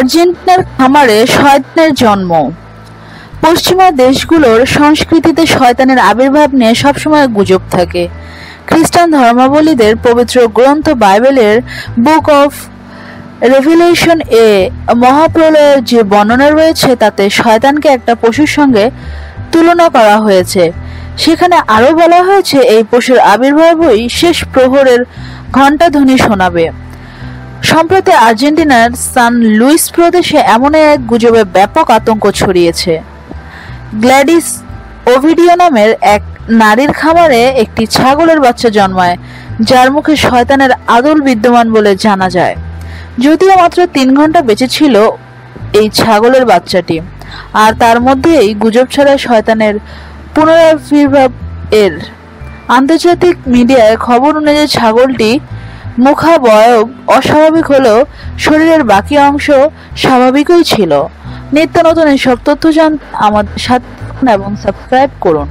আর্জেন্টিনার খামারে শয়তানের জন্ম। পশ্চিমা দেশগুলোর সংস্কৃতিতে শয়তানের আবির্ভাব নিয়ে সবসময় গুজব থাকে। খ্রিস্টান ধর্মাবলীদের পবিত্র গ্রন্থ বাইবেলের বুক অফ রেভিলেশন এ মহাপ্রলয়ের যে বর্ণনা রয়েছে, তাতে শয়তানকে একটা পশুর সঙ্গে তুলনা করা হয়েছে। সেখানে আরও বলা হয়েছে, এই পশুর আবির্ভাবই শেষ প্রহরের ঘণ্টাধ্বনি শোনাবে। সম্প্রতি আর্জেন্টিনার সান লুইস প্রদেশে এমন এক গুজবে ব্যাপক আতঙ্ক ছড়িয়েছে। গ্ল্যাডিস ওভিডিও নামের এক নারীর খামারে একটি ছাগলের বাচ্চা জন্মায়, যার মুখে শয়তানের আদল বিদ্যমান বলে জানা যায়। যদিও মাত্র তিন ঘণ্টা বেঁচে ছিল এই ছাগলের বাচ্চাটি, আর তার মধ্যেই গুজব ছড়ায় শয়তানের পুনরাবির্ভাব এর। আন্তর্জাতিক মিডিয়ায় খবর অনুযায়ী ছাগলটি মুখাবয়ব অস্বাভাবিক হলেও শরীরের বাকি অংশ স্বাভাবিকই ছিল। নিত্য নতুন এসব তথ্য জান আমার সাথে এবং সাবস্ক্রাইব করুন।